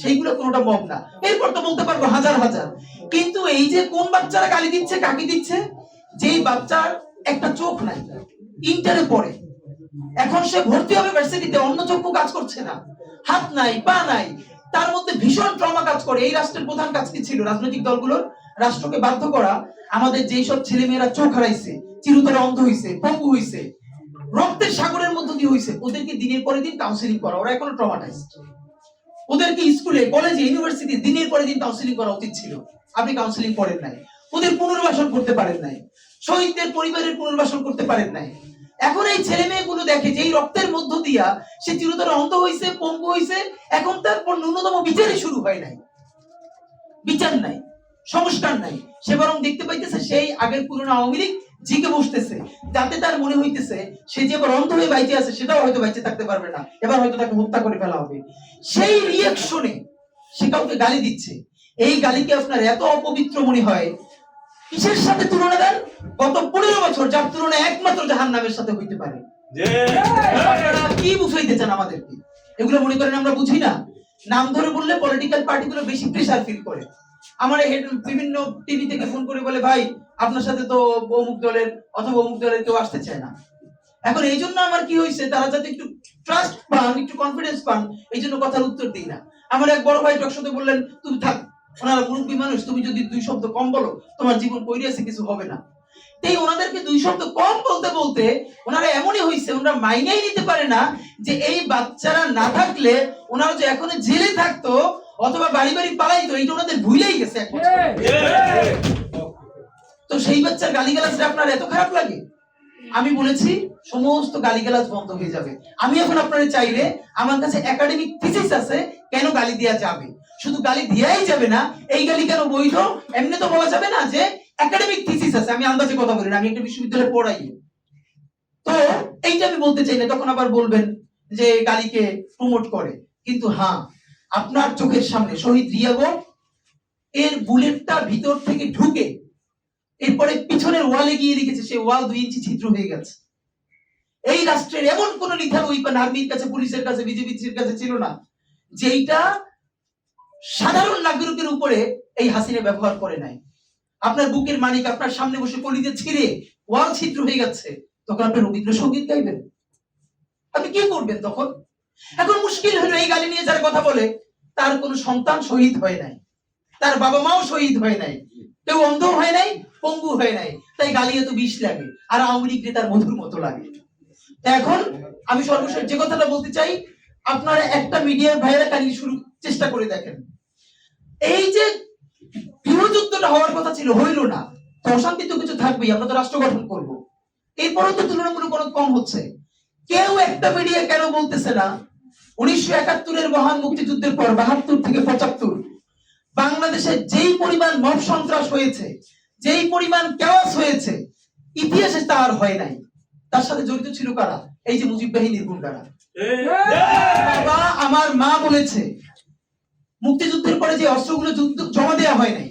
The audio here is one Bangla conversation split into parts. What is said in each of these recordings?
সেইগুলো কোনোটা মব না। এরপর তো বলতে পারব হাজার হাজার। কিন্তু এই যে কোন বাচ্চারা গালি দিচ্ছে, কাকে দিচ্ছে, যেই বাচ্চার একটা চোখ নাই। ইন্টারে পড়ে। এখন সে ভর্তি হবে ভার্সিটিতে অন্য চক্ষু কাজ করছে না। হাত নাই, পা নাই। তার মধ্যে ভীষণ ট্রমা কাজ করে। এই রাষ্ট্রের প্রধান কাজ কি ছিল? রাজনৈতিক দলগুলোর রাষ্ট্রকে বাধ্য করা। আমাদের যেই সব ছেলে মেয়েরা চোখ হারাইছে চিরতরে অন্ধ হইছে, পঙ্গু হইছে, রক্তের সাগরের মধ্য দিয়ে হইছে, ওদেরকে দিনের পরে দিন কাউন্সিলিং করা। ওরা এখনও ট্রমাটাইজড ওদেরকে স্কুলে, কলেজে ইউনিভার্সিটি দিনের পরে দিন কাউন্সিলিং করা উচিত ছিল। আপনি কাউন্সিলিং করেন নাই। ওদের পুনর্বাসন করতে পারেন নাই। শহীদদের পরিবারের পুনর্বাসন করতে পারেন নাই। এখন এই ছেলে মেয়েগুলো দেখে যে এই রক্তের মধ্য দিয়া সে চিরতরে অন্ধ হইছে, পঙ্গু হইছে, এখন তার পর ন্যূনতম বিচারই শুরু হয় নাই। বিচার নাই, সংস্কার নাই। সে বরং দেখতে পাইতেছে সেই আগের পুরনো আওয়ামী লীগ জিকে বসতেছে যাতে তার মনে হইতেছে সে যে এবার অন্ধ হয়ে বাইচে আছে সেটাও হয়তো বাইচে থাকতে পারবে না। এবার হয়তো তাকে হত্যা করে ফেলা হবে। সেই রিয়াকশনে সে কাউকে গালি দিচ্ছে। এই গালিকে আপনার এত অপবিত্র মনে হয়। কিসের সাথে তুলনা দেন? গত পনেরো বছর যার তুলনা একমাত্র জাহান নামের সাথে হইতে পারে। কি বুঝাইতে চান আমাদেরকে? এগুলো মনে করেন আমরা বুঝি না। নাম ধরে বললে পলিটিক্যাল পার্টিগুলো বেশি প্রেশার ফিল করে। আমার বিভিন্ন টিভি থেকে ফোন করে বলে, ভাই, আপনার সাথে তো অমুক দলের অথবা অমুক দলের কেউ আসতে চায় না। এখন এই জন্য আমার কি হয়েছে, তারা যাতে একটু ট্রাস্ট পান, একটু কনফিডেন্স পান, এই জন্য কথার উত্তর দিই না। আমার এক বড় ভাই টকশোতে বললেন, তুমি থাক, ওনারা মুরব্বী মানুষ, তুমি যদি দুই শব্দ কম বলো, তোমার জীবন কইরে আছে, কিছু হবে না। তাই ওনাদেরকে দুই শব্দ কম বলতে বলতে ওনারা এমনই হয়েছে ওনারা মাইনেই নিতে পারে না যে এই বাচ্চারা না থাকলে ওনারা যে এখনও জেলে থাকতো অথবা বাড়ি বাড়ি পালাইতো এইটা ওনাদের ভুলেই গেছে তো সেই বাচ্চার গালিগালাজটা আপনার এত খারাপ লাগে? আমি বলেছি সমস্ত গালিগালাজ বন্ধ হয়ে যাবে। আমি এখন আপনারা চাইলে আমার কাছে একাডেমিক থিসিস আছে কেন গালি দেওয়া যাবে? শুধু গালি দেওয়াই যাবে না এই গালি কেন বৈধ? এমনি তো বলা যাবে না যে একাডেমিক থিসিস আছে। আমি আন্দাজে কথা বলি না আমি একটা বিশ্ববিদ্যালয়ে পড়াই। তো এইটা আমি বলতে চাই না তখন আবার বলবেন যে গালিকে প্রমোট করে। কিন্তু হ্যাঁ আপনার চোখের সামনে শহীদ রিয়াগো, এর বুলেটটা ভিতর থেকে ঢুকে এরপরে পিছনের ওয়ালে গিয়ে রেখেছে সে ওয়াল দুই ইঞ্চি ছিদ্র হয়ে গেছে। এই রাষ্ট্রের এমন কোন লিথাল উইপন আর্মির কাছে, পুলিশের কাছে বিজেপির কাছে ছিল না, যেইটা সাধারণ নাগরিকের উপরে এই হাসিনা ব্যবহার করে নাই। আপনার বুকের মানিক আপনার সামনে বসে কলিতে ছিঁড়ে ওয়াল ছিদ্র হয়ে গেছে, তখন আপনি রবীন্দ্রসঙ্গীত গাইবেন। আপনি কি করবেন তখন? এখন মুশকিল হলো এই গালি নিয়ে যারা কথা বলে তার কোনো সন্তান শহীদ হয় নাই। তার বাবা মাও শহীদ হয় নাই। কেউ অন্ধ হয় নাই, পঙ্গু হয় নাই। তাই গালি এত বিষ লাগে, আর আওয়ামী লীগ তার মধুর মতো লাগে। এখন আমি সর্বশেষ যে কথাটা বলতে চাই, আপনারা একটা মিডিয়ার ভাইরা কালি শুরু চেষ্টা করে দেখেন। এই যে গৃহযুদ্ধটা হওয়ার কথা ছিল, হইল না। তো অশান্তি তো কিছু থাকবেই, আমরা তো রাষ্ট্র গঠন করব। এরপরও তো তুলনামূলক অনেক কম হচ্ছে। কেউ একটা মিডিয়া কেন বলতেছে না উনিশশো একাত্তরের মহান মুক্তিযুদ্ধের পর বাহাত্তর থেকে পঁচাত্তর। বাংলাদেশে যেই পরিমাণ মব সন্ত্রাস হয়েছে, যেই পরিমাণ কেওয়াস হয়েছে, ইতিহাসে তা আর হয় নাই। তার সাথে জড়িত ছিল কারা? এই যে মুজিব বাহিনীর গুন্ডারা। বাবা, আমার মা বলেছে, মুক্তিযুদ্ধের পরে যে অস্ত্রগুলো জমা দেওয়া হয় নাই,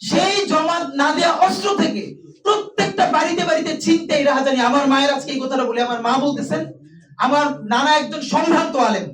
সেই জমা না দেওয়া অস্ত্র থেকে প্রত্যেকটা বাড়িতে বাড়িতে চিনতে রাহাজানি, আমার মায়ের আজকে এই কথাটা বলে, আমার মা বলতেছেন, আমার নানা একজন সম্ভ্রান্ত আলেম